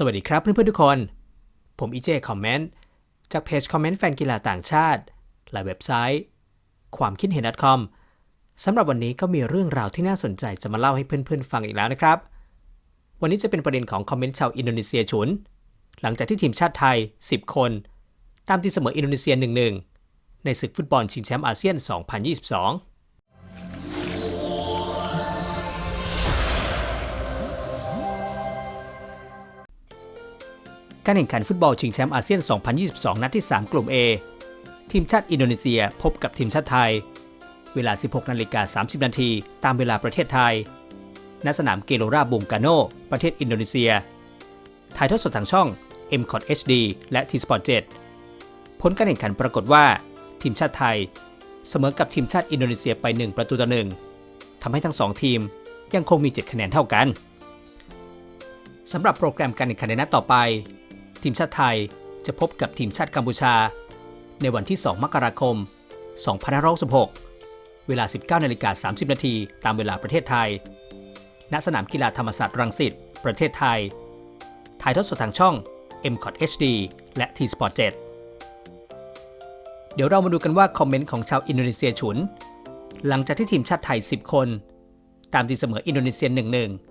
สวัสดีครับเพื่อนๆทุกคน ผมอีเจคอมเมนต์จากเพจคอมเมนต์แฟนกีฬาต่างชาติและเว็บไซต์ ความคิดเห็น .com สำหรับวันนี้ก็มีเรื่องราวที่น่าสนใจจะมาเล่าให้เพื่อนๆฟังอีกแล้วนะครับ วันนี้จะเป็นประเด็นของคอมเมนต์ชาวอินโดนีเซียฉุน หลังจากที่ทีมชาติไทย 10 คน ตามตีเสมออินโดนีเซีย1-1ในศึกฟุตบอลชิงแชมป์อาเซียน 2022 การแข่งขันฟุตบอลชิงแชมป์อาเซียน 2022 นัดที่ 3 กลุ่ม A ทีมชาติอินโดนีเซียพบกับทีมชาติไทย เวลา 16 นาฬิกา 30 นาทีตามเวลาประเทศไทย ณ สนามเกโลราบุงกาโน ประเทศอินโดนีเซีย ถ่ายทอดสดทางช่อง m c o t HD และ T Sport 7 ผลการแข่งขันปรากฏว่า ทีมชาติไทย เสมอกับทีมชาติอินโดนีเซียไป 1 ประตูต่อ1ทำให้ทั้ง 2 ทีมยังคงมี 7 คะแนนเท่ากันสำหรับโปรแกรมการแข่งขันในนัดต่อไป ทีมชาติไทยจะพบกับทีมชาติกัมพูชา ในวันที่ 2 มกราคม 2566 เวลา 19นาฬิกา30 นาทีตามเวลาประเทศไทย ณ สนามกีฬาธรรมศาสตร์รังสิต ประเทศไทย ถ่ายทอดสดทางช่อง m c o t HD และ T Sport 7 เดี๋ยวเรามาดูกันว่าคอมเมนต์ของชาวอินโดนีเซียฉุน หลังจากที่ทีมชาติไทย 10 คน ตามตีเสมออินโดนีเซีย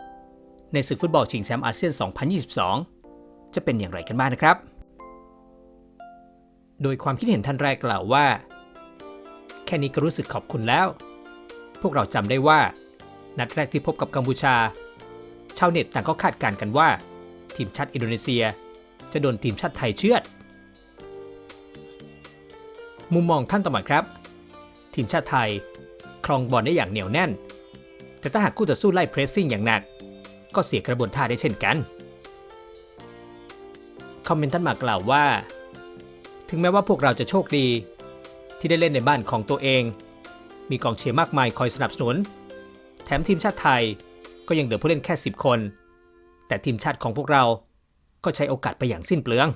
1-1 ในศึกฟุตบอลชิงแชมป์อาเซียน 2022 จะเป็นอย่างไรกันบ้างนะครับ โดยความคิดเห็นท่านแรกกล่าวว่า แค่นี้ก็รู้สึกขอบคุณแล้ว พวกเราจำได้ว่า นัดแรกที่พบกับกัมพูชา ชาวเน็ตต่างก็คาดการณ์กันว่า ทีมชาติอินโดนีเซีย จะโดนทีมชาติไทยเชือด มุมมองท่านต่อมาครับ ทีมชาติไทยครองบอลได้อย่างเหนียวแน่น แต่ถ้าหากคู่ต่อสู้ไล่เพรสซิ่งอย่างหนัก ก็เสียกระบวนท่าได้เช่นกัน คอมเมนต์ท่านมากล่าวว่า ถึงแม้ว่าพวกเราจะโชคดี ที่ได้เล่นในบ้านของตัวเอง มีกองเชียร์มากมายคอยสนับสนุน แถมทีมชาติไทยก็ยังเหลือผู้เล่นแค่ 10 คน แต่ทีมชาติของพวกเราก็ใช้โอกาสไปอย่างสิ้นเปลือง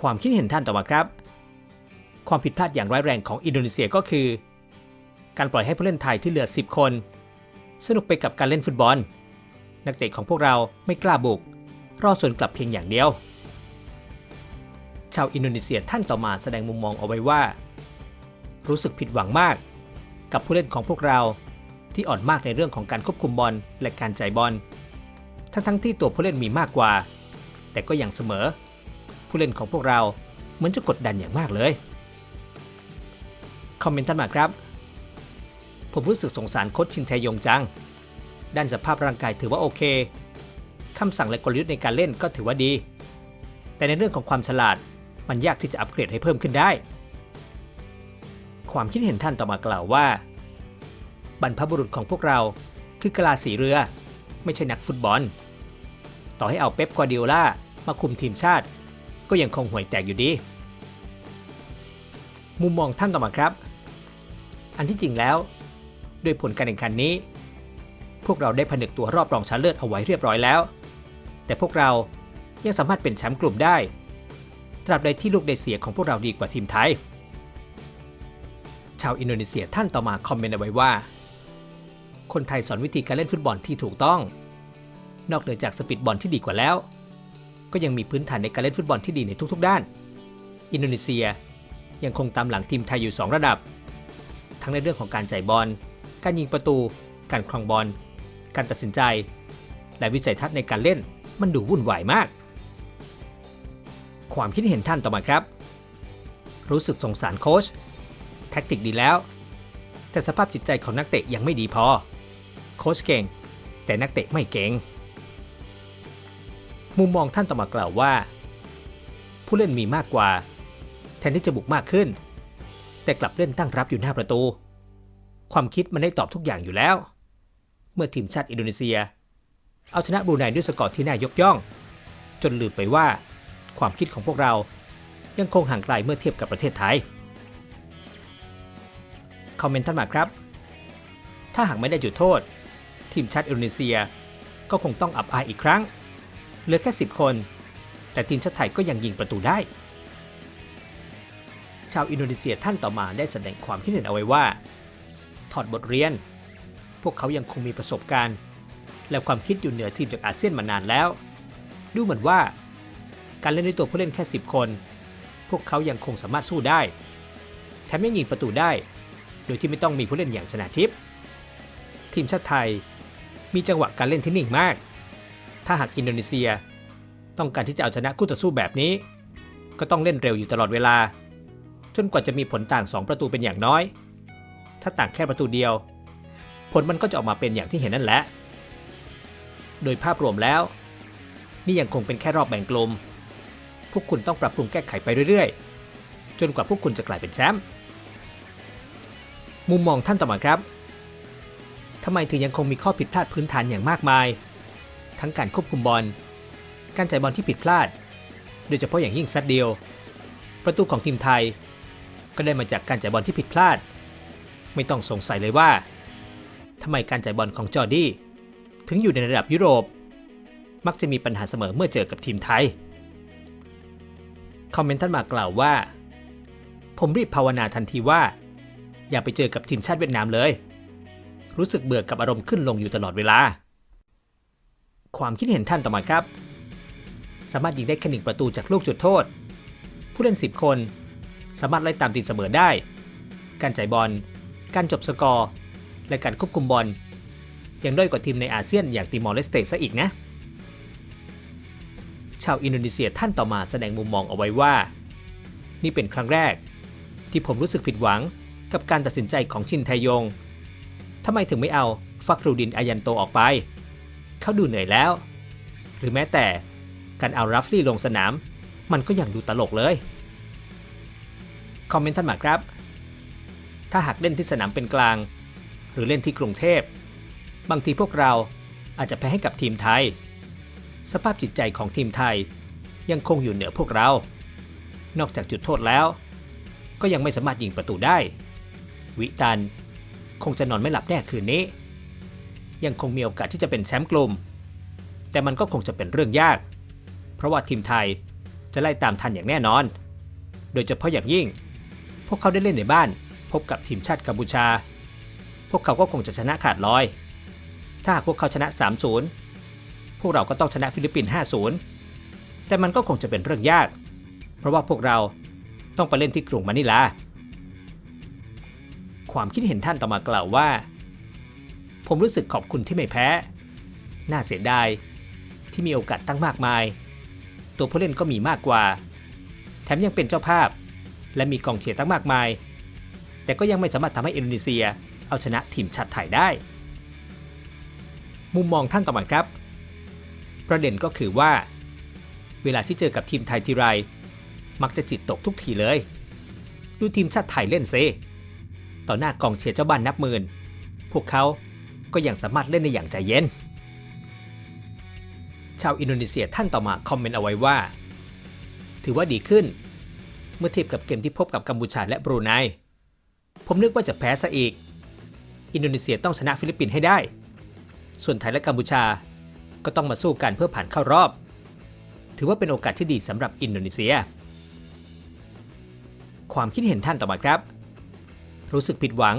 ความคิดเห็นท่านต่อมาครับ ความผิดพลาดอย่างร้ายแรงของอินโดนีเซียก็คือ การปล่อยให้ผู้เล่นไทยที่เหลือ 10 คน สนุกไปกับการเล่นฟุตบอล นักเตะของพวกเราไม่กล้าบุก รอส่วนกลับเพียงอย่างเดียว ชาวอินโดนีเซียท่านต่อมาแสดงมุมมองเอาไว้ว่า รู้สึกผิดหวังมาก กับผู้เล่นของพวกเราที่อ่อนมากในเรื่องของการควบคุมบอลและการจ่ายบอล ทั้งทั้งๆที่ตัวผู้เล่นมีมากกว่า แต่ก็ยังเสมอ ผู้เล่นของพวกเราเหมือนจะกดดันอย่างมากเลย คอมเมนต์ท่านมาครับ ผมรู้สึกสงสารโค้ชชินแทยงจัง ด้านสภาพร่างกายถือว่าโอเคคำสั่งและกลยุทธ์ในการเล่นก็ถือว่าดี แต่ในเรื่องของความฉลาด มันยากที่จะอัปเกรดให้เพิ่มขึ้นได้ ความคิดเห็นท่านต่อมากล่าวว่า บรรพบุรุษของพวกเราคือกลาสีเรือ ไม่ใช่นักฟุตบอล ต่อให้เอาเป๊ปกวาดิโอลามาคุมทีมชาติ ก็ยังคงห่วยแตกอยู่ดี มุมมองท่านต่อมาครับ อันที่จริงแล้ว ด้วยผลการแข่งขันนี้ พวกเราได้ผนึกตัวรอบรองชนะเลิศเอาไว้เรียบร้อยแล้ว แต่พวกเรายังสามารถเป็นแชมป์กลุ่มได้ ตราบใดที่ลูกได้เสียของพวกเราดีกว่าทีมไทย ชาวอินโดนีเซียท่านต่อมาคอมเมนต์เอาไว้ว่า คนไทยสอนวิธีการเล่นฟุตบอลที่ถูกต้อง นอกเหนือจากสปีดบอลที่ดีกว่าแล้ว ก็ยังมีพื้นฐานในการเล่นฟุตบอลที่ดีในทุกๆ ด้าน อินโดนีเซียยังคงตามหลังทีมไทยอยู่ 2 ระดับ ทั้งในเรื่องของการจ่ายบอล การยิงประตู การครองบอล การตัดสินใจ และวิสัยทัศน์ในการเล่นมันดูวุ่นวายมาก ความคิดเห็นท่านต่อมาครับ รู้สึกสงสารโค้ชแท็กติกดีแล้ว แต่สภาพจิตใจของนักเตะยังไม่ดีพอ โค้ชเก่ง แต่นักเตะไม่เก่ง มุมมองท่านต่อมากล่าวว่า ผู้เล่นมีมากกว่า แทนที่จะบุกมากขึ้น แต่กลับเล่นตั้งรับอยู่หน้าประตู ความคิดมันได้ตอบทุกอย่างอยู่แล้ว เมื่อทีมชาติอินโดนีเซีย เอาชนะบรูไนด้วยสกอร์ที่น่ายกย่อง จนลืมไปว่า ความคิดของพวกเรา ยังคงห่างไกลเมื่อเทียบกับประเทศไทย คอมเมนต์ท่านมาครับ ถ้าหากไม่ได้จุดโทษ ทีมชาติอินโดนีเซีย ก็คงต้องอับอายอีกครั้ง เหลือแค่ 10 คน แต่ทีมชาติไทยก็ยังยิงประตูได้ ชาวอินโดนีเซียท่านต่อมาได้แสดงความคิดเห็นเอาไว้ว่า ถอดบทเรียน พวกเขายังคงมีประสบการณ์และความคิดอยู่เหนือทีมจากอาเซียนมานานแล้ว ดูเหมือนว่า การเล่นด้วยตัวผู้เล่นแค่ 10 คน พวกเขายังคงสามารถสู้ได้ แถมยังยิงประตูได้ โดยที่ไม่ต้องมีผู้เล่นอย่างชนะทิพย์ทีมชาติไทยมีจังหวะการเล่นที่นิ่งมาก ถ้าหากอินโดนีเซีย ต้องการที่จะเอาชนะคู่ต่อสู้แบบนี้ ก็ต้องเล่นเร็วอยู่ตลอดเวลา จนกว่าจะมีผลต่าง 2 ประตูเป็นอย่างน้อย ถ้าต่างแค่ประตูเดียว ผลมันก็จะออกมาเป็นอย่างที่เห็นนั่นแหละ โดยภาพรวมแล้ว นี่ยังคงเป็นแค่รอบแบ่งกลุ่ม พวกคุณต้องปรับปรุงแก้ไขไปเรื่อยๆ จนกว่าพวกคุณจะกลายเป็นแชมป์มุมมองท่านต่อมาครับทำไมถึงยังคงมีข้อผิดพลาดพื้นฐานอย่างมากมาย ทั้งการควบคุมบอล การจ่ายบอลที่ผิดพลาด โดยเฉพาะอย่างยิ่งซัดเดียว ประตูของทีมไทย ก็ได้มาจากการจ่ายบอลที่ผิดพลาด ไม่ต้องสงสัยเลยว่าทำไมการจ่ายบอลของจอร์ดี้ถึงอยู่ในระดับยุโรป มักจะมีปัญหาเสมอเมื่อเจอกับทีมไทย คอมเมนต์ท่านมากล่าวว่า ผมรีบภาวนาทันทีว่า อย่าไปเจอกับทีมชาติเวียดนามเลย รู้สึกเบื่อกับอารมณ์ขึ้นลงอยู่ตลอดเวลา ความคิดเห็นท่านต่อมาครับ สามารถยิงได้แค่หนึ่งประตูจากลูกจุดโทษ ผู้เล่น 10 คน สามารถไล่ตามตีเสมอได้ การจ่ายบอล การจบสกอร์ และการควบคุมบอลยังด้อยกว่าทีมในอาเซียนอย่างติมอร์เลสเตซะอีกนะ ชาวอินโดนีเซียท่านต่อมาแสดงมุมมองเอาไว้ว่า นี่เป็นครั้งแรก ที่ผมรู้สึกผิดหวังกับการตัดสินใจของชินไทยงทำไมถึงไม่เอาฟักรูดินอายันโตออกไป เขาดูเหนื่อยแล้ว หรือแม้แต่การเอารัฟลี่ลงสนาม มันก็ยังดูตลกเลย คอมเมนต์ท่านมาครับ ถ้าหากเล่นที่สนามเป็นกลาง หรือเล่นที่กรุงเทพ บางทีพวกเราอาจจะแพ้ให้กับทีมไทย สภาพจิตใจของทีมไทย ยังคงอยู่เหนือพวกเรา นอกจากจุดโทษแล้ว ก็ยังไม่สามารถยิงประตูได้ วิตันคงจะนอนไม่หลับแน่คืนนี้ ยังคงมีโอกาสที่จะเป็นแชมป์กลุ่ม แต่มันก็คงจะเป็นเรื่องยาก เพราะว่าทีมไทยจะไล่ตามทันอย่างแน่นอน โดยเฉพาะอย่างยิ่ง พวกเขาได้เล่นในบ้าน พบกับทีมชาติกัมพูชา พวกเขาก็คงจะชนะขาดลอย ถ้าหากพวกเขาชนะ 3-0 พวกเราก็ต้องชนะฟิลิปปินส์5-0 แต่มันก็คงจะเป็นเรื่องยาก เพราะว่าพวกเราต้องไปเล่นที่กรุงมะนิลา ความคิดเห็นท่านต่อมากล่าวว่า ผมรู้สึกขอบคุณที่ไม่แพ้ น่าเสียดายที่มีโอกาสตั้งมากมาย ตัวผู้เล่นก็มีมากกว่า แถมยังเป็นเจ้าภาพ และมีกองเชียร์ตั้งมากมาย แต่ก็ยังไม่สามารถทำให้อินโดนีเซียเอาชนะทีมชาติไทยได้ มุมมองท่านต่อมาครับ ประเด็นก็คือว่า เวลาที่เจอกับทีมไทยทีไร มักจะจิตตกทุกทีเลย ดูทีมชาติไทยเล่นเซต่อหน้ากองเชียร์เจ้าบ้านนับหมื่น พวกเขาก็ยังสามารถเล่นได้อย่างใจเย็น ชาวอินโดนีเซียท่านต่อมาคอมเมนต์เอาไว้ว่า ถือว่าดีขึ้น เมื่อเทียบกับเกมที่พบกับกัมพูชาและบรูไน ผมนึกว่าจะแพ้ซะอีก อินโดนีเซียต้องชนะฟิลิปปินส์ให้ได้ ส่วนไทยและกัมพูชา ก็ต้องมาสู้กันเพื่อผ่านเข้ารอบ ถือว่าเป็นโอกาสที่ดีสำหรับอินโดนีเซีย ความคิดเห็นท่านต่อมาครับ รู้สึกผิดหวัง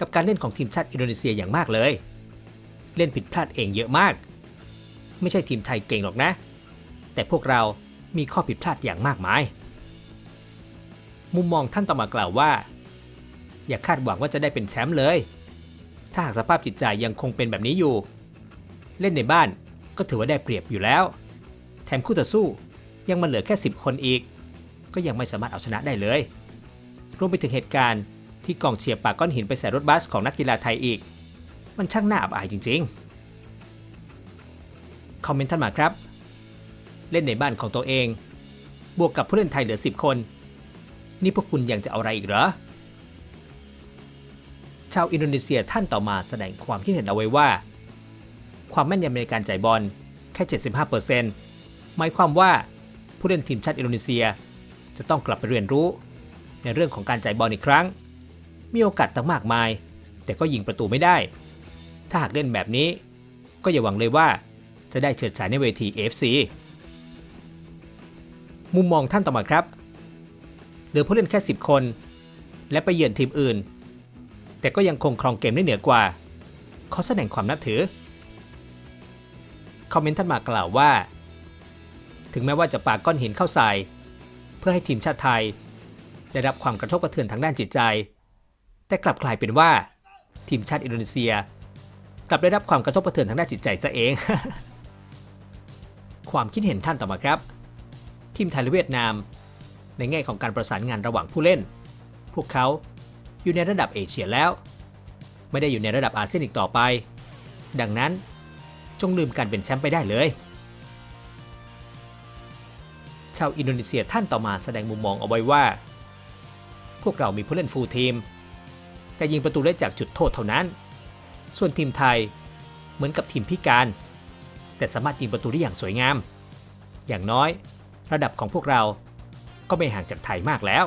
กับการเล่นของทีมชาติอินโดนีเซียอย่างมากเลย เล่นผิดพลาดเองเยอะมาก ไม่ใช่ทีมไทยเก่งหรอกนะ แต่พวกเรามีข้อผิดพลาดอย่างมากมาย มุมมองท่านต่อมากล่าวว่า อย่าคาดหวังว่าจะได้เป็นแชมป์เลย ถ้าหากสภาพจิตใจยังคงเป็นแบบนี้อยู่ เล่นในบ้านก็ถือว่าได้เปรียบอยู่แล้ว แถมคู่ต่อสู้ยังมาเหลือแค่ 10 คนอีก ก็ยังไม่สามารถเอาชนะได้เลย รวมไปถึงเหตุการณ์ที่กองเชียร์ปาก้อนหินไปใส่รถบัสของนักกีฬาไทยอีก มันช่างน่าอับอายจริงๆ คอมเมนต์ท่านมาครับ เล่นในบ้านของตัวเอง บวกกับผู้เล่นไทยเหลือ 10 คน นี่พวกคุณยังจะเอาอะไรอีกเหรอ ชาวอินโดนีเซียท่านต่อมาแสดงความคิดเห็นเอาไว้ว่า ความแม่นยำในการจ่ายบอลแค่ 75%หมายความว่าผู้เล่นทีมชาติอินโดนีเซีย จะต้องกลับไปเรียนรู้ ในเรื่องของการจ่ายบอลอีกครั้ง มีโอกาสตั้งมากมาย แต่ก็ยิงประตูไม่ได้ ถ้าหากเล่นแบบนี้ ก็อย่าหวังเลยว่าจะได้เฉิดฉายในเวที AFC มุมมองท่านต่อมาครับ เหลือผู้เล่นแค่ 10 คน และไปเยือนทีมอื่น แต่ก็ยังคงครองเกมได้เหนือกว่าขอแสดงความนับถือ คอมเมนต์ท่านมากล่าวว่า ถึงแม้ว่าจะปาก้อนหินเข้าใส่ เพื่อให้ทีมชาติไทย ได้รับความกระทบกระเทือนทางด้านจิตใจ แต่กลับกลายเป็นว่า ทีมชาติอินโดนีเซีย กลับได้รับความกระทบกระเทือนทางด้านจิตใจซะเอง ความคิดเห็นท่านต่อมาครับ ทีมไทยและเวียดนาม ในแง่ของการประสานงานระหว่างผู้เล่น พวกเขาอยู่ในระดับเอเชียแล้ว ไม่ได้อยู่ในระดับอาเซียนอีกต่อไป ดังนั้น จงลืมการเป็นแชมป์ไปได้เลย ชาวอินโดนีเซียท่านต่อมาแสดงมุมมองเอาไว้ว่า พวกเรามีผู้เล่นฟูลทีม แต่ยิงประตูได้จากจุดโทษเท่านั้น ส่วนทีมไทยเหมือนกับทีมพิการ แต่สามารถยิงประตูได้อย่างสวยงาม อย่างน้อย ระดับของพวกเราก็ไม่ห่างจากไทยมากแล้ว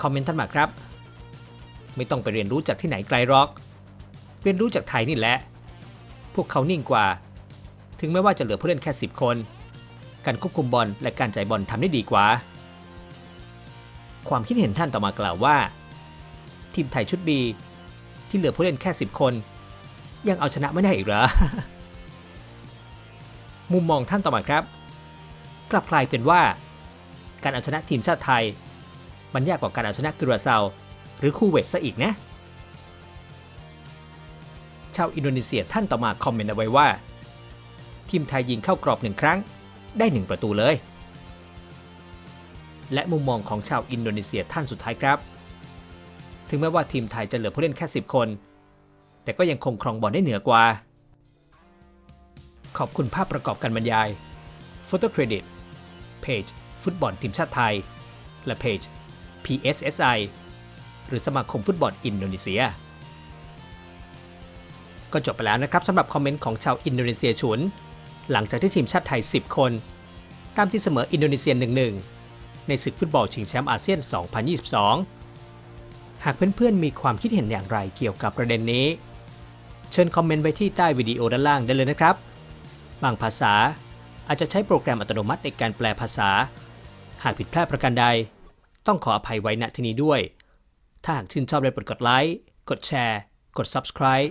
คอมเมนต์ท่านมาครับ ไม่ต้องไปเรียนรู้จากที่ไหนไกลหรอก เรียนรู้จากไทยนี่แหละ พวกเขานิ่งกว่า ถึงแม้ว่าจะเหลือผู้เล่นแค่ 10 คน การควบคุมบอลและการจ่ายบอลทำได้ดีกว่า ความคิดเห็นท่านต่อมากล่าวว่า ทีมไทยชุดบีที่เหลือผู้เล่นแค่ 10 คน ยังเอาชนะไม่ได้อีกเหรอ มุมมองท่านต่อมาครับ กลับกลายเป็นว่า การเอาชนะทีมชาติไทย มันยากกว่าการเอาชนะกราเซาหรือคูเวตซะอีกนะ ชาวอินโดนีเซียท่านต่อมาคอมเมนต์เอาไว้ว่า ทีมไทยยิงเข้ากรอบหนึ่งครั้ง ได้หนึ่งประตูเลย และมุมมองของชาวอินโดนีเซียท่านสุดท้ายครับ ถึงแม้ว่าทีมไทยจะเหลือผู้เล่นแค่ 10 คน แต่ก็ยังคงครองบอลได้เหนือกว่า ขอบคุณภาพประกอบการบรรยาย Photo Credit เพจ ฟุตบอลทีมชาติไทย และเพจ PSSI หรือสมาคมฟุตบอลอินโดนีเซีย ก็จบไปแล้วนะครับสำหรับคอมเมนต์ของชาวอินโดนีเซียฉุน หลังจากที่ทีมชาติไทย 10 คนตามที่เสมออินโดนีเซีย 1-1 ในศึกฟุตบอลชิงแชมป์อาเซียน 2022 หากเพื่อนๆ มีความคิดเห็นอย่างไรเกี่ยวกับประเด็นนี้ เชิญคอมเมนต์ไว้ที่ใต้วิดีโอด้านล่างได้เลยนะครับ บางภาษาอาจจะใช้โปรแกรมอัตโนมัติในการแปลภาษา หากผิดพลาดประการใด ต้องขออภัยไว้ณที่นี้ด้วย ถ้าหากชื่นชอบได้โปรดกดไลค์ กดแชร์ กด Subscribe